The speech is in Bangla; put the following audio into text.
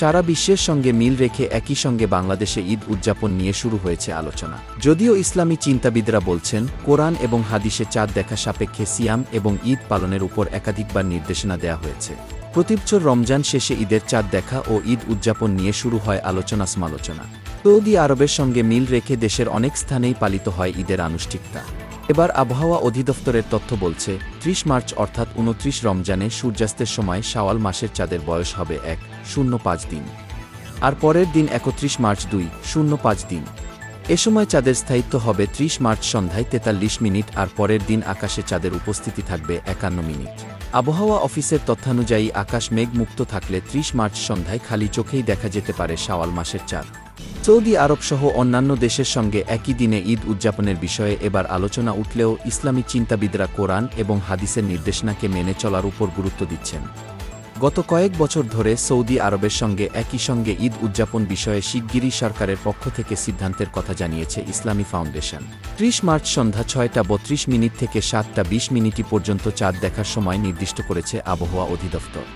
সারা বিশ্বের সঙ্গে মিল রেখে একই সঙ্গে বাংলাদেশে ঈদ উদযাপন নিয়ে শুরু হয়েছে আলোচনা। যদিও ইসলামী চিন্তাবিদরা বলছেন, কোরআন এবং হাদিসে চাঁদ দেখা সাপেক্ষে সিয়াম এবং ঈদ পালনের উপর একাধিকবার নির্দেশনা দেওয়া হয়েছে। প্রতিবছর রমজান শেষে ঈদের চাঁদ দেখা ও ঈদ উদযাপন নিয়ে শুরু হয় আলোচনা সমালোচনা। সৌদি আরবের সঙ্গে মিল রেখে দেশের অনেক স্থানেই পালিত হয় ঈদের আনুষ্ঠানিকতা। এবার আবহাওয়া অধিদপ্তরের তথ্য বলছে, ত্রিশ মার্চ অর্থাৎ উনত্রিশ রমজানে সূর্যাস্তের সময় শাওয়াল মাসের চাঁদের বয়স হবে এক, শূন্য পাঁচ দিন। আর পরের দিন একত্রিশ মার্চ দুই, শূন্য পাঁচ দিন। এ সময় চাঁদের স্থায়িত্ব হবে ত্রিশ মার্চ সন্ধ্যায় তেতাল্লিশ মিনিট, আর পরের দিন আকাশে চাঁদের উপস্থিতি থাকবে একান্ন মিনিট। আবহাওয়া অফিসের তথ্যানুযায়ী আকাশ মেঘমুক্ত থাকলে ত্রিশ মার্চ সন্ধ্যায় খালি চোখেই দেখা যেতে পারে শাওয়াল মাসের চাঁদ। সৌদি আরব সহ অন্যান্য দেশের সঙ্গে একই দিনে ঈদ উদযাপনের বিষয়ে এবার আলোচনা উঠলেও ইসলামী চিন্তাবিদরা কোরআন এবং হাদিসের নির্দেশনাকে মেনে চলার উপর গুরুত্ব দিচ্ছেন। গত কয়েক বছর ধরে সৌদি আরবের সঙ্গে একই সঙ্গে ঈদ উদযাপন বিষয়ে শিগগিরই সরকারের পক্ষ থেকে সিদ্ধান্তের কথা জানিয়েছে ইসলামী ফাউন্ডেশন। ত্রিশ মার্চ সন্ধ্যা ছয়টা বত্রিশ মিনিট থেকে সাতটা বিশ মিনিটই পর্যন্ত চাঁদ দেখার সময় নির্দিষ্ট করেছে আবহাওয়া অধিদপ্তর।